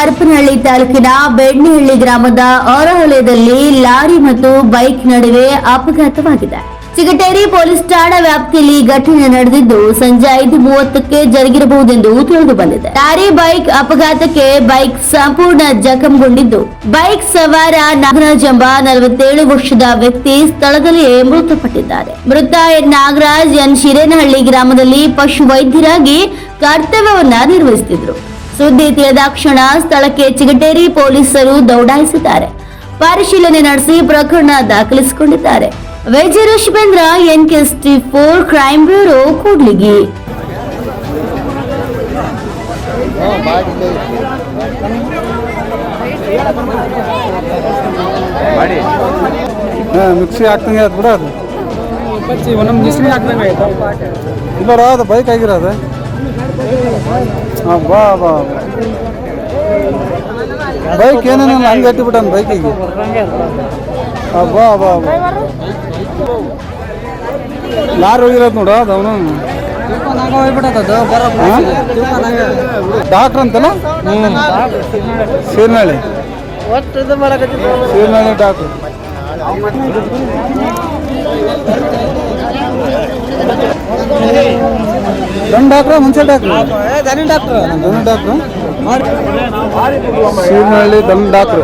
ಹರಪನಹಳ್ಳಿ ತಾಲೂಕಿನ ಬೆಣ್ಣಿಹಳ್ಳಿ ಗ್ರಾಮದ ಹೊರವಲಯದಲ್ಲಿ ಲಾರಿ ಮತ್ತು ಬೈಕ್ ನಡುವೆ ಅಪಘಾತವಾಗಿದೆ. ಚಿಗಟೇರಿ ಪೊಲೀಸ್ ಠಾಣಾ ವ್ಯಾಪ್ತಿಯಲ್ಲಿ ಘಟನೆ ನಡೆದಿದ್ದು ಸಂಜೆ ಐದು ಮೂವತ್ತಕ್ಕೆ ಜರುಗಿರಬಹುದೆಂದು ತಿಳಿದು ಬಂದಿದೆ. ಲಾರಿ, ಬೈಕ್ ಅಪಘಾತಕ್ಕೆ ಬೈಕ್ ಸಂಪೂರ್ಣ ಜಖಂಗೊಂಡಿದ್ದು, ಬೈಕ್ ಸವಾರ ನಾಗರಾಜ್ ಎಂಬ ನಲವತ್ತೇಳು ವರ್ಷದ ವ್ಯಕ್ತಿ ಸ್ಥಳದಲ್ಲಿಯೇ ಮೃತಪಟ್ಟಿದ್ದಾರೆ. ಮೃತ ಎನ್ ನಾಗರಾಜ್ ಎನ್ ಶಿರೇನಹಳ್ಳಿ ಗ್ರಾಮದಲ್ಲಿ ಪಶು ವೈದ್ಯರಾಗಿ ಕರ್ತವ್ಯವನ್ನ ನಿರ್ವಹಿಸುತ್ತಿದ್ರು ಸುದ್ದಿ ತಿಳಿದ ಕ್ಷಣ ಸ್ಥಳಕ್ಕೆ ಚಿಗಟೇರಿ ಪೊಲೀಸರು ದೌಡಾಯಿಸಿದ್ದಾರೆ. ಪರಿಶೀಲನೆ ನಡೆಸಿ ಪ್ರಕರಣ ದಾಖಲಿಸಿಕೊಂಡಿದ್ದಾರೆ. ವೈದ್ಯ Rishabhendra N K four crime bureau Kudligi. ಹಾಂ ಮಿಕ್ಸಿ ಹಾಕ್ದಂಗೆ ಅದು ಬಿಡ ಅದು. ಬಚ್ಚಿ ಒಂದೊಂದು ಮಿಸ್ರಿ ಹಾಕ್ದಂಗೆ ಆಯ್ತು? ಇಲ್ಲ ಅದು ಬೈಕ್ ಆಗಿರೋದು. ಹಾಂ ಬಾ ಬಾ ಬೈಕ್ ಏನೇನಿಲ್ಲ ಹಂಗೆ ಇಟ್ಟುಬಿಟ್ಟಾನ ಬೈಕಿಗೆ ಹಾಂ ಬಾ ಬಾ ಬಾ. ಲಾರಿ ಹೋಗಿರೋದು ನೋಡು ಅದು ಅವನು. ಡಾಕ್ಟ್ರ್ ಅಂತಲ್ಲ? ಸೀರ್ನಳ್ಳಿ. ಸೀರ್ನಳ್ಳಿ ಡಾಕ್ಟ್ರ್. ಗಂಡು ಡಾಕ್ಟ್ರ ಮುಂಚೆ ಡಾಕ್ಟ್ರ? ದನಿ ಡಾಕ್ಟ್ರು. ಸೀರ್ನಹಳ್ಳಿ ಧನು ಡಾಕ್ಟ್ರು.